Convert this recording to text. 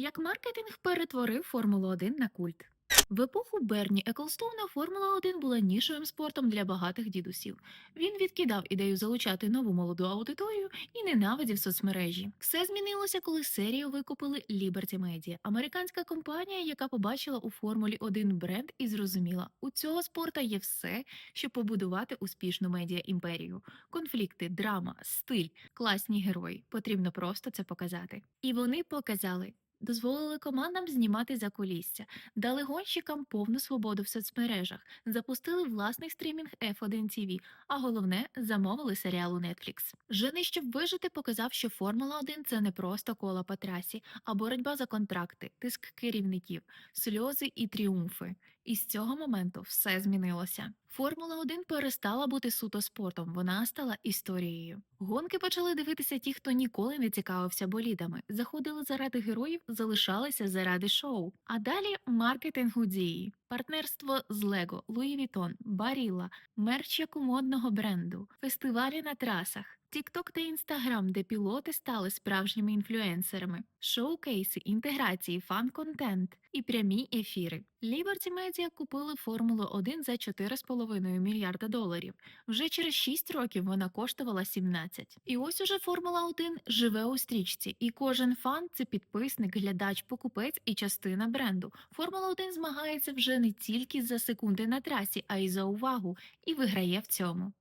Як маркетинг перетворив Формулу 1 на культ. В епоху Берні Еклстоуна Формула 1 була нішовим спортом для багатих дідусів. Він відкидав ідею залучати нову молоду аудиторію і ненавидів соцмережі. Все змінилося, коли серію викупили Liberty Media, американська компанія, яка побачила у Формулі 1 бренд і зрозуміла, у цього спорта є все, щоб побудувати успішну медіа імперію. Конфлікти, драма, стиль, класні герої. Потрібно просто це показати. І вони показали. Дозволили командам знімати за кулісся, дали гонщикам повну свободу в соцмережах, запустили власний стрімінг F1 TV, а головне замовили серіал у Netflix. Жени, щоб вижити, показав, що Формула 1 це не просто кола по трасі, а боротьба за контракти, тиск керівників, сльози і тріумфи. І з цього моменту все змінилося. Формула 1 перестала бути суто спортом, вона стала історією. Гонки почали дивитися ті, хто ніколи не цікавився болідами, заходили заради героїв, залишалися заради шоу. А далі маркетинг у дії, партнерство з Лего, Луї Вітон, Баріла, мерч як у модного бренду, фестивалі на трасах. Тікток та Інстаграм, де пілоти стали справжніми інфлюенсерами, шоукейси, інтеграції, фан-контент і прямі ефіри. Liberty Media купили Формулу 1 за 4,5 мільярда доларів. Вже через 6 років вона коштувала 17. І ось уже Формула 1 живе у стрічці, і кожен фан це підписник, глядач, покупець і частина бренду. Формула 1 змагається вже не тільки за секунди на трасі, а й за увагу, і виграє в цьому.